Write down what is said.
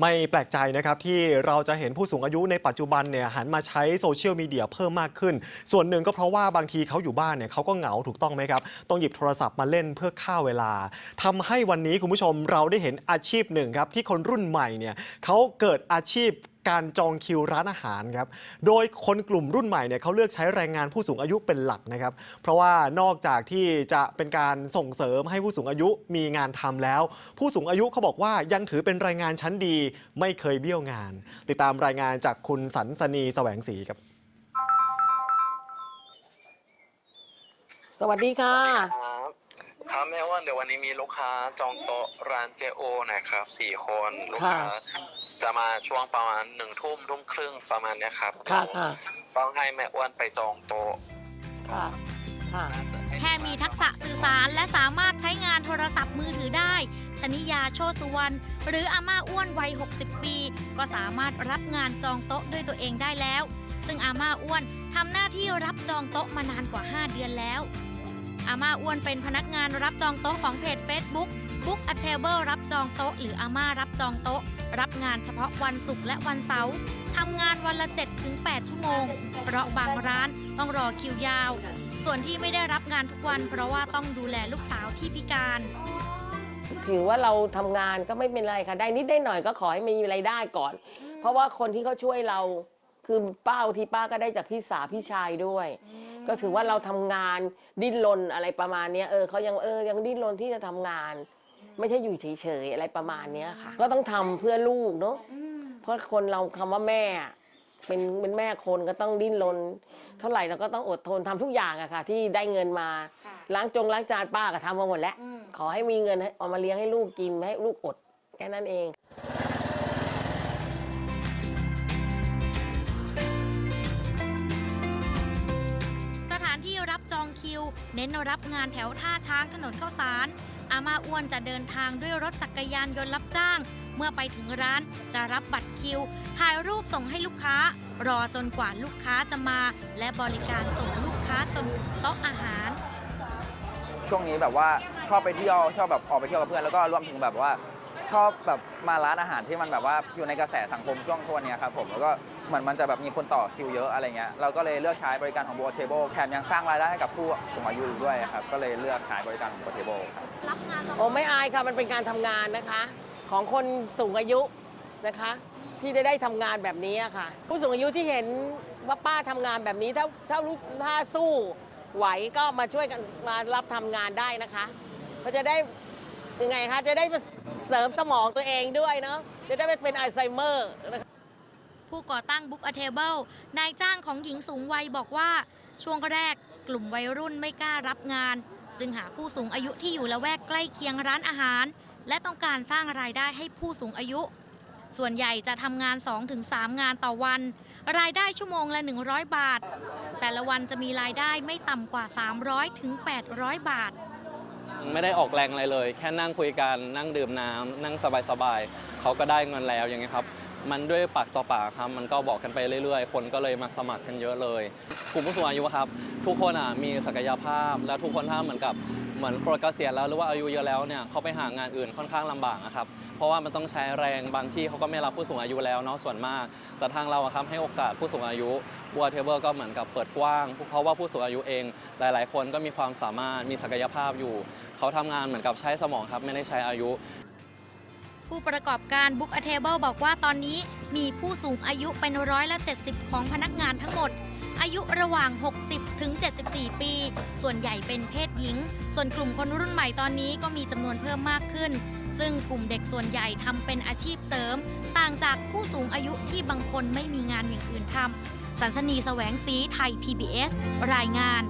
ไม่แปลกใจนะครับที่เราจะเห็นผู้สูงอายุในปัจจุบันเนี่ยหันมาใช้โซเชียลมีเดียเพิ่มมากขึ้น ส่วนหนึ่งก็เพราะว่าบางทีเขาอยู่บ้านเนี่ยเขาก็เหงาถูกต้องไหมครับ ต้องหยิบโทรศัพท์มาเล่นเพื่อฆ่าเวลาทำให้วันนี้คุณผู้ชมเราได้เห็นอาชีพหนึ่งครับที่คนรุ่นใหม่เนี่ยเขาเกิดอาชีพ การจองคิวร้านอาหารครับโดยคนกลุ่มรุ่นใหม่เนี่ยเขาเลือกใช้แรงงานผู้สูงอายุเป็นหลักนะครับ เพราะว่านอกจากที่จะเป็นการส่งเสริมให้ผู้สูงอายุมีงานทำแล้ว ผู้สูงอายุเขาบอกว่ายังถือเป็นแรงงานชั้นดี ไม่เคยเบี้ยวงาน ติดตามรายงานจากคุณสันสนีแสวงศรีครับ สวัสดีค่ะครับครับแม่อ้ว่าเดี๋ยววันนี้มีลูกค้าจองโต๊ะร้านเจโอนะครับสี่คนลูกค้า จะมาช่วงประมาณหนึ่งทุ่มทุ่มครึ่งประมาณเนี้ยครับค่ะค่ะ ต้องให้แม่อ้วนไปจองโต๊ะค่ะ ค่ะ แค่มีทักษะสื่อสารและสามารถใช้งานโทรศัพท์มือถือได้ ชนิยาโชติสุวรรณหรืออาม่าอ้วนวัย 60 ปี ก็สามารถรับงานจองโต๊ะด้วยตัวเองได้แล้ว ซึ่งอาม่าอ้วนทำหน้าที่รับจองโต๊ะมานานกว่า 5 เดือนแล้ว อาม่าอ้วนเป็นพนักงานรับจองโต๊ะของเพจ Facebook Book a Table รับจองโต๊ะ หรืออาม่ารับจองโต๊ะ รับงานเฉพาะวันศุกร์และวันเสาร์ทำงานวันละ 7-8 ชั่วโมง เพราะบางร้านต้องรอคิวยาว ส่วนที่ไม่ได้รับงานทุกวัน เพราะว่าต้องดูแลลูกสาวที่พิการ ถือว่าเราทำงานก็ไม่เป็นไรค่ะ ได้นิดได้หน่อยก็ขอให้มีรายได้ก่อน เพราะว่าคนที่เขาช่วยเรา คือป้าบางทีป้าก็ได้จากพี่สาวพี่ชายด้วย ก็ถือว่าเราทำงานดิ้นรนอะไรประมาณเนี้ยเออเขายังเออยังดิ้นรนที่จะทำงาน ไม่ใช่อยู่เฉยๆอะไรประมาณเนี้ยค่ะ ก็ต้องทำเพื่อลูกเนาะเพราะคนเราคำว่าแม่อะเป็นเป็นแม่คนก็ต้องดิ้นรนเท่าไหร่เราก็ต้องอดทนทำทุกอย่างอะค่ะ ที่ได้เงินมาล้างจงล้างจานป้าก็ทำมาหมดแล้วขอให้มีเงินให้เอามาเลี้ยงให้ลูกกินไม่ให้ลูกอดแค่นั้นเอง เน้นรับงานแถวท่าช้างถนนข้าวสารอามาอ้วนจะเดินทางด้วยรถจักรยานยนต์รับจ้าง เมื่อไปถึงร้านจะรับบัตรคิว ถ่ายรูปส่งให้ลูกค้า รอจนกว่าลูกค้าจะมา และบริการส่งลูกค้าจนถึงโต๊ะอาหาร ช่วงนี้แบบว่าชอบไปเที่ยวชอบแบบออกไปเที่ยวกับเพื่อนแล้วก็รวมถึงแบบว่า ชอบแบบมาร้านอาหารที่มันแบบว่าอยู่ในกระแสสังคมช่วงทัวเนี้ยครับผมแล้วก็เหมือนมันจะแบบมีคนต่อคิวเยอะอะไรเงี้ยเราก็เลยเลือกใช้บริการของโบเทเบิลแถมยังสร้างรายได้ให้กับผู้สูงอายุอีกด้วยครับก็เลยเลือกใช้บริการของโบเทเบิลครับรับงานโอ้ไม่อายค่ะมันเป็นการทำงานนะคะ ของคนสูงอายุนะคะ ที่ได้ได้ทำงานแบบนี้อะค่ะ ผู้สูงอายุที่เห็นว่าป้าทำงานแบบนี้ถ้าถ้ารู้ถ้าสู้ไหวก็มาช่วยกันมารับทำงานได้นะคะก็จะได้ยังไงคะจะได้ เสริมสมองตัวเองด้วยเนาะจะได้ไม่เป็นอัลไซเมอร์ผู้ก่อตั้ง Book a Table นายจ้างของหญิงสูงวัยบอกว่า ช่วงแรกกลุ่มวัยรุ่นไม่กล้ารับงาน จึงหาผู้สูงอายุที่อยู่ละแวกใกล้เคียงร้านอาหาร และต้องการสร้างรายได้ให้ผู้สูงอายุ ส่วนใหญ่จะทำงาน 2-3 งานต่อวัน รายได้ชั่วโมงละ 100 บาท แต่ละวันจะมีรายได้ไม่ต่ำกว่า 300-800 บาท ไม่ได้ออกแรงอะไรเลย แค่นั่งคุยกันนั่งดื่มน้ำนั่งสบายๆเขาก็ได้เงินแล้วอย่างเงี้ยครับ มันด้วยปากต่อปากครับ มันก็บอกกันไปเรื่อยๆ คนก็เลยมาสมัครกันเยอะเลย กลุ่มผู้สูงอายุครับ ทุกคนอะมีศักยภาพ และทุกคนถ้าเหมือนกับเหมือนปลดเกษียณแล้วหรือว่าอายุเยอะแล้วเนี่ยเขาไปหางานอื่นค่อนข้างลำบากนะครับ เพราะว่ามันต้องใช้แรงบางที่เขาก็ไม่รับผู้สูงอายุแล้วเนาะส่วนมาก แต่ทางเราครับให้โอกาสผู้สูงอายุบัวเทเบิลก็เหมือนกับเปิดกว้าง เพราะว่าผู้สูงอายุเอง หลาย ๆ คนก็มีความสามารถมีศักยภาพอยู่ เขาทำงานเหมือนกับใช้สมองครับไม่ได้ใช้อายุ ผู้ประกอบการ Book a Table บอกว่าตอนนี้มีผู้สูงอายุเป็นร้อยละ 70 ของพนักงานทั้งหมด อายุระหว่าง 60 ถึง 74 ปี ส่วนใหญ่เป็นเพศหญิง ส่วนกลุ่มคนรุ่นใหม่ตอนนี้ก็มีจำนวนเพิ่มมากขึ้น ซึ่งกลุ่มเด็กส่วนใหญ่ทำเป็นอาชีพเสริม ต่างจากผู้สูงอายุที่บางคนไม่มีงานอย่างอื่นทำสันสนีแสวงสีไทย PBS รายงาน